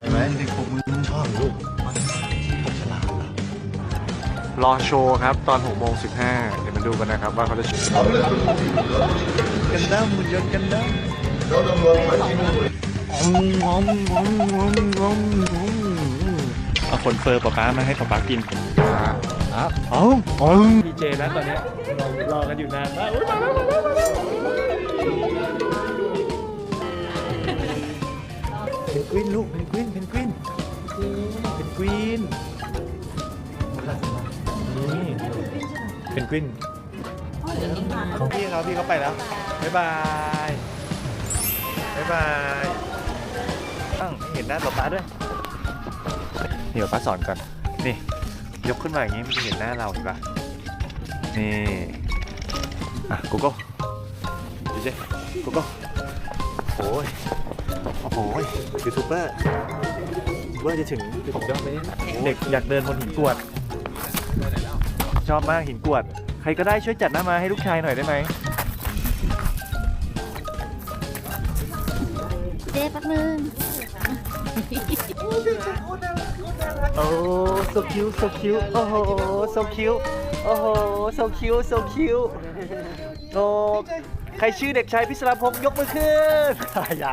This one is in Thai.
เห็นไหมเด็กพวกมึงชอบลูกมันผมฉลาดนะรอโชว์ครับ ตอน6โมง15 เดี๋ยวมาดูกันนะครับว่าเขาจะโชว์กันดั้มมันยนต์กันดั้มเอาขนเฟอร์ป๊าป๊ามาให้ป๊าป๊ากินอะเอ้าอ๋อดีเจนะตอนนี้รอรอกันอยู่นานมาก เพนกวินลูกเพนกวินเพนกวินเพนกวินนี่เพนกวินของพี่เขาพี่เขาไปแล้วบ๊ายบายบ๊ายบายตั้งเห็นหน้าป๊าป๊าด้วยเดี๋ยวป๊าสอนก่อนนี่ยกขึ้นมาอย่างนี้มันจะเห็นหน้าเราเห็นปะนี่อะกูโก้ดีเจกูโก้โอ้ย โอ้โหยูทูบเบอร์ยูทูบเบอร์จะถึงผมยอดเลยเด็กอยากเดินบนหินกรวด ชอบมากหินกรวด ใครก็ได้ช่วยจัดหน้ามาให้ลูกชายหน่อยได้ไหมเจ๊แป๊บนึงโอ้ so cute so cute โอ้โห so cute โอ้โห so cute so cute โอ้ใครชื่อเด็กชายพิศราพงษ์ยกมือขึ้นอย่า